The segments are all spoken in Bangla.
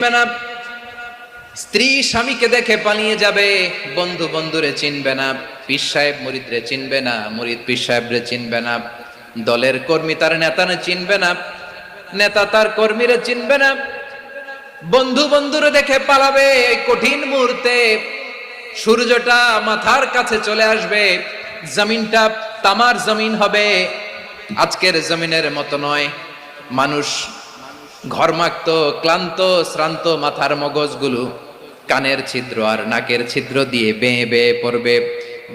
চিনবে না স্ত্রী স্বামীকে দেখে পালিয়ে যাবে, বন্ধু বন্ধুরে চিনবে না, পীর সাহেব মুরিদরে চিনবে না, মুরিদ পীর সাহেবরে চিনবে না, দলের কর্মী তার নেতারে চিনবে না, নেতা তার কর্মীরে চিনবে না। বন্ধু বন্ধুরে দেখে পালাবে এই কঠিন মুহূর্তে, সূর্যটা মাথার কাছে চলে আসবে, জমিনটা তামার জমিন হবে, আজকের জমিনের মতো নয়, মানুষ ঘরমাক্ত, ক্লান্ত, শ্রান্ত মাথার মগজগুলো কানের ছিদ্র আর নাকের ছিদ্র দিয়ে বেয়ে বেয়ে পড়বে।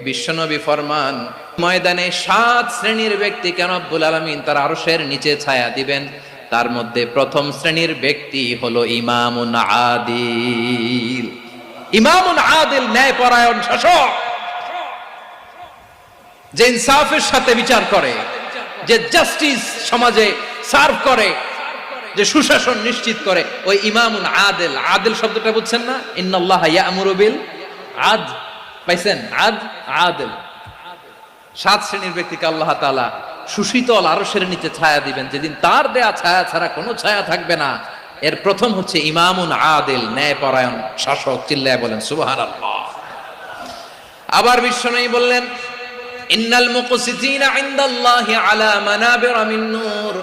বিশ্বনবী ফরমান, ময়দানে সাত শ্রেণির ব্যক্তি কেন আব্বুল আলমিন তার আরশের নিচে ছায়া দিবেন? তার মধ্যে প্রথম শ্রেণির ব্যক্তি হলো ইমামুন আদিল। ইমামুন আদিল ন্যায় পরায়ণ শাসক, যে ইনসাফের সাথে বিচার করে, যে জাস্টিস সমাজে সার্ভ করে যে সুশাসন নিশ্চিত করে, ওই ইমামুন আদেল। আদেল শব্দটা বুঝছেন না? ইন্নাল্লাহ ইয়ামুরু বিল আদ। পাইছেন? আদ, আদেল। সাত শ্রেণির ব্যক্তিকে আল্লাহ তাআলা সুশীতল আরশের নিচে ছায়া দিবেন। যেদিন তার দেয়া ছায়া ছাড়া কোনো ছায়া থাকবে না। এর প্রথম হচ্ছে ইমামুন আদেল, ন্যায়পরায়ণ শাসক। চিল্লায় বলেন, সুবহানাল্লাহ। আবার বিশ্বনবী বললেন, ইন্নাল মুকসিতিনা আলা মানাবির মিন নূর।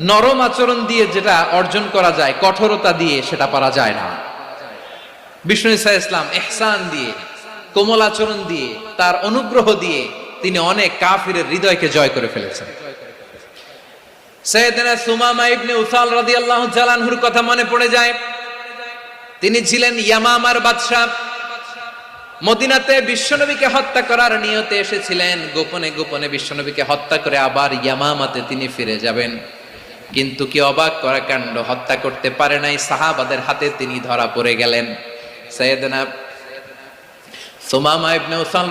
নরম আচরণ দিয়ে যেটা অর্জন করা যায়, কঠোরতা দিয়ে সেটা পারা যায় না। বিষ্ণু ইসা ইসলাম এহসান দিয়ে, কোমল আচরণ দিয়ে, তার অনুগ্রহ দিয়ে তিনি অনেক কাফিরের হৃদয়কে জয় করে ফেলেছেন। সুমামা ইবনে উসাল জালানহুর কথা মনে পড়ে যায়। তিনি ছিলেন ইয়ামামার বাদশা মদিনাতে বিশ্বনবীকে হত্যা করার নিয়তে এসেছিলেন। গোপনে গোপনে বিশ্বনবীকে হত্যা করে আবার ইয়ামামাতে তিনি ফিরে যাবেন। কিন্তু কি অবাক করা কাণ্ড? হত্যা করতে পারে নাই সাহাবাদের হাতে, তিনি ধরা পড়ে গেলেন।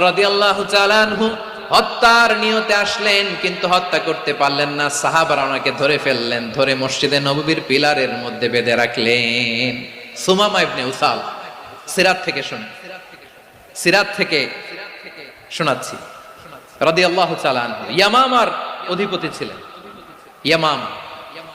রাদিয়াল্লাহু তাআলা আনহু হত্যার নিয়তে আসলেন, কিন্তু হত্যা করতে পারলেন না। সাহাবারা ওনাকে ধরে ফেললেন, ধরে মসজিদে নববীর পিলারের মধ্যে বেঁধে রাখলেন। সুমামা ইবনে উসাল, সিরাত থেকে শুনে, সিরাত থেকে শোনাচ্ছি। রাদি আল্লাহ চালান ইয়ামামার অধিপতি ছিলেন। ইয়ামাম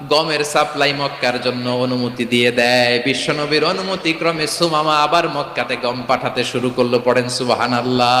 গমের সাপ্লাই মক্কার জন্য অনুমতি দিয়ে দেয়। বিশ্বনবীর অনুমতি ক্রমে সুমামা আবার মক্কাতে গম পাঠাতে শুরু করল, পড়েন সুবাহান আল্লাহ